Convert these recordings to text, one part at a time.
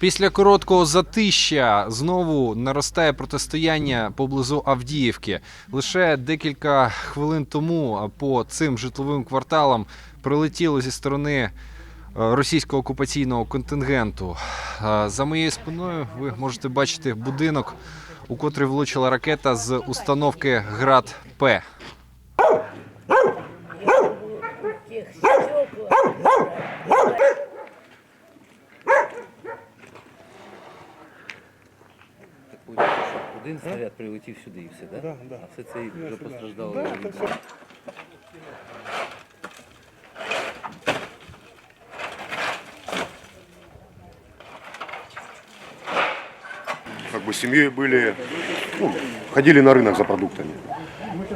Після короткого затища знову наростає протистояння поблизу Авдіївки. Лише декілька хвилин тому по цим житловим кварталам прилетіло зі сторони е, російського окупаційного контингенту. Е, За моєю спиною ви можете бачити будинок, у котрий влучила ракета з установки Град П. один снаряд прилетів сюди і все, да? Да, да. А все це вже постраждало. Да, это все. как бы семьей были, ну, ходили на рынок за продуктами.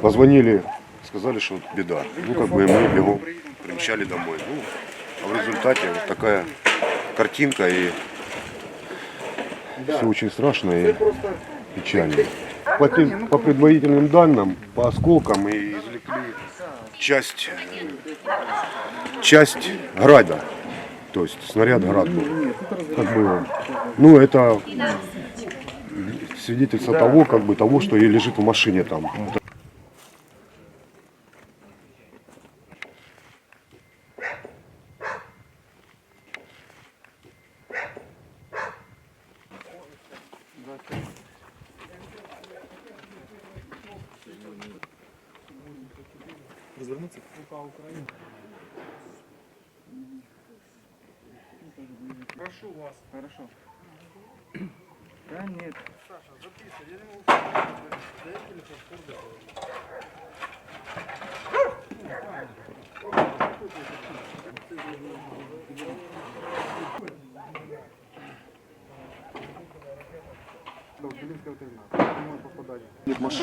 Позвонили, сказали, что беда. Ну, как бы мы бегом примчали домой. Ну, а в результате вот такая картинка и все очень страшно и печально. По, тем- по предварительным данным, по осколкам и извлекли часть, э, часть града. То есть снаряд град был. Как бы, ну, это свидетельство того, как бы того, что и лежит в машине там. Прошу вас. Хорошо. Да нет. Саша, записывай. Я не могу.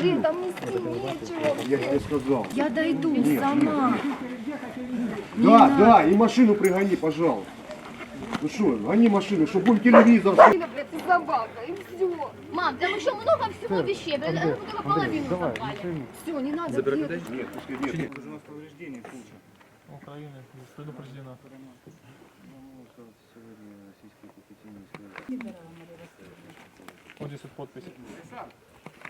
Блин, там нести нечего. Я тебе сказал. Я дойду сама. Да, да, и машину пригони, пожалуйста. Ну что, гони машину, чтобы он телевизор... Блин, блядь, ты собака, и все. Мам, там еще много всего вещей, блядь, а мы только половину забрали. Все, не надо. Забирай, Украины предупреждена. Вот здесь вот подпись.